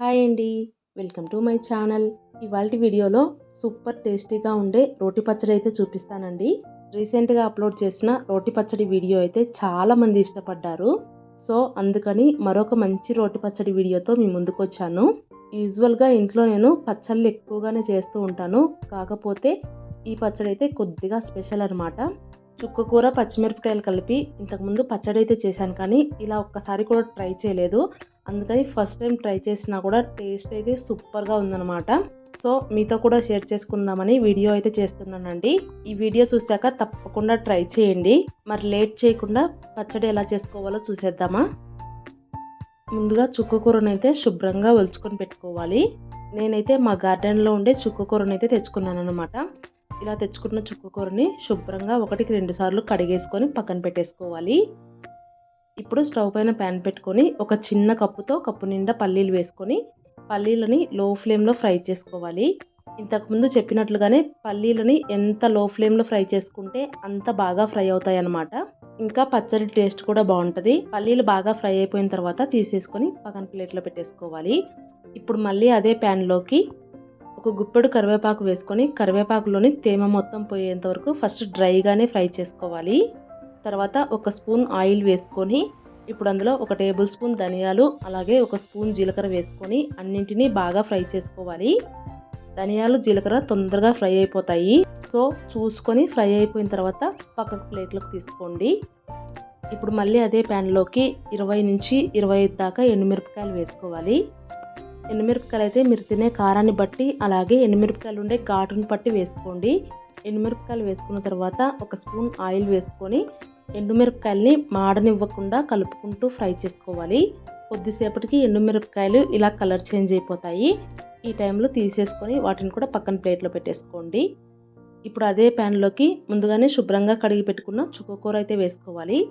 Hi అండి. Welcome to my channel. ఇవాళ వీడియోలో సూపర్ టేస్టీగా ఉండే రోటి పచ్చడి అయితే చూపిస్తానండి. రీసెంట్గా అప్లోడ్ చేసిన రోటి పచ్చడి వీడియో అయితే చాలామంది ఇష్టపడ్డారు. సో అందుకని మరొక మంచి రోటి పచ్చడి వీడియోతో మీ ముందుకు వచ్చాను. యూజువల్గా ఇంట్లో నేను పచ్చళ్ళు ఎక్కువగానే చేస్తూ ఉంటాను. కాకపోతే ఈ పచ్చడి అయితే కొద్దిగా స్పెషల్ అనమాట చుక్కకూర పచ్చిమిరపకాయలు కలిపి ఇంతకుముందు పచ్చడి అయితే చేశాను కానీ ఇలా ఒక్కసారి కూడా ట్రై చేయలేదు. అందుకని ఫస్ట్ టైం ట్రై చేసినా కూడా టేస్ట్ అయితే సూపర్గా ఉందన్నమాట. సో మీతో కూడా షేర్ చేసుకుందామని వీడియో అయితే చేస్తున్నానండి. ఈ వీడియో చూశాక తప్పకుండా ట్రై చేయండి. మరి లేట్ చేయకుండా పచ్చడి ఎలా చేసుకోవాలో చూసేద్దామా? ముందుగా చుక్కకూరను అయితే శుభ్రంగా ఒలుచుకొని పెట్టుకోవాలి. నేనైతే మా గార్డెన్లో ఉండే చుక్కకూరను అయితే తెచ్చుకున్నాను అనమాట ఇలా తెచ్చుకున్న చుక్కకూరని శుభ్రంగా ఒకటికి రెండు సార్లు కడిగేసుకొని పక్కన పెట్టేసుకోవాలి. ఇప్పుడు స్టవ్ పైన ప్యాన్ పెట్టుకొని ఒక చిన్న కప్పుతో కప్పు నిండా పల్లీలు వేసుకొని పల్లీలని లో ఫ్లేమ్లో ఫ్రై చేసుకోవాలి. ఇంతకుముందు చెప్పినట్లుగానే పల్లీలని ఎంత లో ఫ్లేమ్లో ఫ్రై చేసుకుంటే అంత బాగా ఫ్రై అవుతాయి అన్నమాట ఇంకా పచ్చడి టేస్ట్ కూడా బాగుంటుంది. పల్లీలు బాగా ఫ్రై అయిపోయిన తర్వాత తీసేసుకొని పక్కన ప్లేట్లో పెట్టేసుకోవాలి. ఇప్పుడు మళ్ళీ అదే ప్యాన్లోకి ఒక గుప్పెడు కరివేపాకు వేసుకొని కరివేపాకులోని తేమ మొత్తం పోయేంత వరకు ఫస్ట్ డ్రైగానే ఫ్రై చేసుకోవాలి. తర్వాత ఒక స్పూన్ ఆయిల్ వేసుకొని ఇప్పుడు అందులో ఒక టేబుల్ స్పూన్ ధనియాలు అలాగే ఒక స్పూన్ జీలకర్ర వేసుకొని అన్నింటినీ బాగా ఫ్రై చేసుకోవాలి. ధనియాలు జీలకర్ర తొందరగా ఫ్రై అయిపోతాయి. సో చూసుకొని ఫ్రై అయిపోయిన తర్వాత పక్కకు ప్లేట్లోకి తీసుకోండి. ఇప్పుడు మళ్ళీ అదే ప్యాన్లోకి ఇరవై నుంచి ఇరవై ఐదు దాకా ఎండుమిరపకాయలు వేసుకోవాలి. ఎండుమిరపకాయలు అయితే మీరు తినే కారాన్ని బట్టి అలాగే ఎండుమిరపకాయలు ఉండే ఘాటును బట్టి వేసుకోండి. ఎండుమిరపకాయలు వేసుకున్న తర్వాత ఒక స్పూన్ ఆయిల్ వేసుకొని ఎండుమిరపకాయలని మాడనివ్వకుండా కలుపుకుంటూ ఫ్రై చేసుకోవాలి. కొద్దిసేపటికి ఎండుమిరపకాయలు ఇలా కలర్ చేంజ్ అయిపోతాయి. ఈ టైంలో తీసేసుకొని వాటిని కూడా పక్కన ప్లేట్లో పెట్టేసుకోండి. ఇప్పుడు అదే ప్యాన్లోకి ముందుగానే శుభ్రంగా కడిగి పెట్టుకున్న చుక్కకూర అయితే వేసుకోవాలి.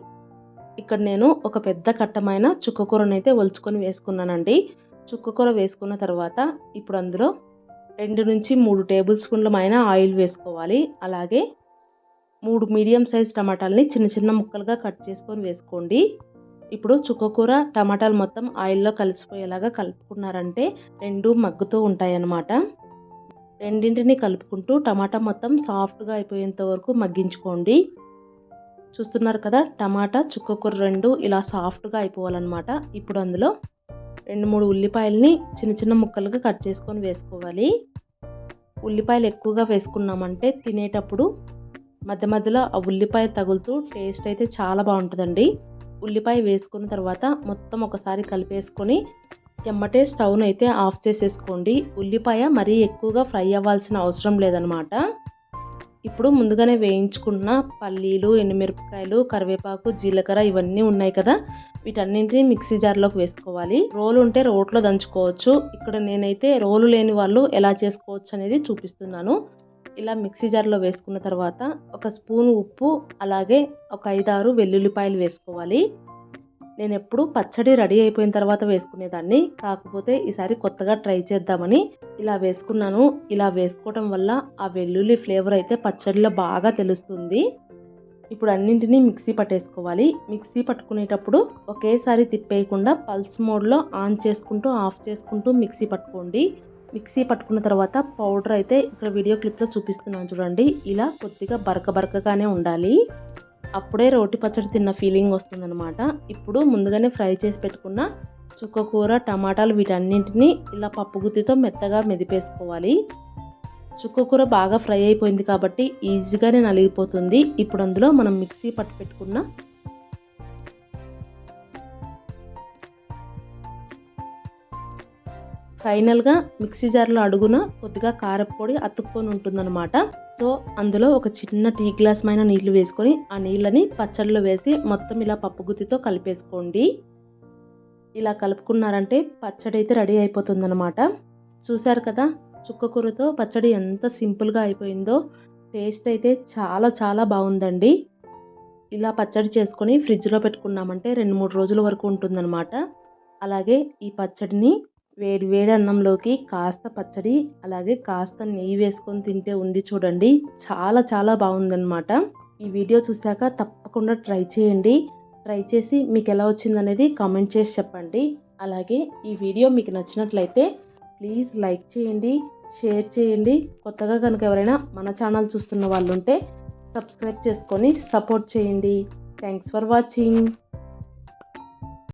ఇక్కడ నేను ఒక పెద్ద కట్టమైన చుక్కకూరను అయితే ఒలుచుకొని వేసుకున్నానండి. చుక్కకూర వేసుకున్న తర్వాత ఇప్పుడు అందులో రెండు నుంచి మూడు టేబుల్ స్పూన్ల ఆయిల్ వేసుకోవాలి. అలాగే మూడు మీడియం సైజ్ టమాటాలని చిన్న చిన్న ముక్కలుగా కట్ చేసుకొని వేసుకోండి. ఇప్పుడు చుక్కకూర టమాటాలు మొత్తం ఆయిల్లో కలిసిపోయేలాగా కలుపుకున్నారంటే రెండు మగ్గుతూ ఉంటాయి అన్నమాట రెండింటిని కలుపుకుంటూ టమాటా మొత్తం సాఫ్ట్గా అయిపోయేంత వరకు మగ్గించుకోండి. చూస్తున్నారు కదా టమాటా చుక్కకూర రెండు ఇలా సాఫ్ట్గా అయిపోవాలన్నమాట. ఇప్పుడు అందులో రెండు మూడు ఉల్లిపాయలని చిన్న చిన్న ముక్కలుగా కట్ చేసుకొని వేసుకోవాలి. ఉల్లిపాయలు ఎక్కువగా వేసుకున్నామంటే తినేటప్పుడు మధ్య మధ్యలో ఆ ఉల్లిపాయ తగులుతూ టేస్ట్ అయితే చాలా బాగుంటుందండి. ఉల్లిపాయ వేసుకున్న తర్వాత మొత్తం ఒకసారి కలిపేసుకొని ఎమ్మటే స్టవ్ను అయితే ఆఫ్ చేసేసుకోండి. ఉల్లిపాయ మరీ ఎక్కువగా ఫ్రై అవ్వాల్సిన అవసరం లేదనమాట. ఇప్పుడు ముందుగానే వేయించుకున్న పల్లీలు ఎండుమిరపకాయలు కరివేపాకు జీలకర్ర ఇవన్నీ ఉన్నాయి కదా. వీటన్నింటినీ మిక్సీ జార్లోకి వేసుకోవాలి. రోలు ఉంటే రోట్లో దంచుకోవచ్చు. ఇక్కడ నేనైతే రోలు లేని వాళ్ళు ఎలా చేసుకోవచ్చు అనేది చూపిస్తున్నాను. ఇలా మిక్సీ జార్లో వేసుకున్న తర్వాత ఒక స్పూన్ ఉప్పు అలాగే ఒక ఐదారు వెల్లుల్లిపాయలు వేసుకోవాలి. నేను ఎప్పుడు పచ్చడి రెడీ అయిపోయిన తర్వాత వేసుకునేదాన్ని. కాకపోతే ఈసారి కొత్తగా ట్రై చేద్దామని ఇలా వేసుకున్నాను. ఇలా వేసుకోవడం వల్ల ఆ వెల్లుల్లి ఫ్లేవర్ అయితే పచ్చడిలో బాగా తెలుస్తుంది. ఇప్పుడు అన్నింటినీ మిక్సీ పట్టేసుకోవాలి. మిక్సీ పట్టుకునేటప్పుడు ఒకేసారి తిప్పేయకుండా పల్స్ మోడ్లో ఆన్ చేసుకుంటూ ఆఫ్ చేసుకుంటూ మిక్సీ పట్టుకోండి. మిక్సీ పట్టుకున్న తర్వాత పౌడర్ అయితే ఇక్కడ వీడియో క్లిప్లో చూపిస్తున్నాను చూడండి. ఇలా కొద్దిగా బరక బరకగానే ఉండాలి. అప్పుడే రోటి పచ్చడి తిన్న ఫీలింగ్ వస్తుందన్నమాట. ఇప్పుడు ముందుగానే ఫ్రై చేసి పెట్టుకున్న చుక్కకూర టమాటాలు వీటన్నింటినీ ఇలా పప్పు గుత్తితో మెత్తగా మెదిపేసుకోవాలి. చుక్కకూర బాగా ఫ్రై అయిపోయింది కాబట్టి ఈజీగానే నలిగిపోతుంది. ఇప్పుడు అందులో మనం మిక్సీ పట్టు పెట్టుకున్న ఫైనల్గా మిక్సీ జార్లో అడుగున కొద్దిగా కారపొడి అతుక్కొని ఉంటుందన్నమాట. సో అందులో ఒక చిన్న టీ గ్లాస్ మైన నీళ్ళు వేసుకొని ఆ నీళ్ళని పచ్చడిలో వేసి మొత్తం ఇలా పప్పు గుత్తితో కలిపేసుకోండి. ఇలా కలుపుకున్నారంటే పచ్చడి అయితే రెడీ అయిపోతుందన్నమాట. చూశారు కదా చుక్కకూరతో పచ్చడి ఎంత సింపుల్గా అయిపోయిందో టేస్ట్ అయితే చాలా చాలా బాగుందండి. ఇలా పచ్చడి చేసుకొని ఫ్రిడ్జ్లో పెట్టుకున్నామంటే రెండు మూడు రోజుల వరకు ఉంటుందన్నమాట. అలాగే ఈ పచ్చడిని వేడి వేడి అన్నంలోకి కాస్త పచ్చడి అలాగే కాస్త నెయ్యి వేసుకొని తింటే ఉంది చూడండి. చాలా చాలా బాగుందన్నమాట. ఈ వీడియో చూశాక తప్పకుండా ట్రై చేయండి. ట్రై చేసి మీకు ఎలా వచ్చిందనేది కామెంట్ చేసి చెప్పండి. అలాగే ఈ వీడియో మీకు నచ్చినట్లయితే ప్లీజ్ లైక్ చేయండి షేర్ చేయండి. కొత్తగా కనుక ఎవరైనా మన ఛానల్ చూస్తున్న వాళ్ళు ఉంటే సబ్స్క్రైబ్ చేసుకొని సపోర్ట్ చేయండి. Thanks for watching.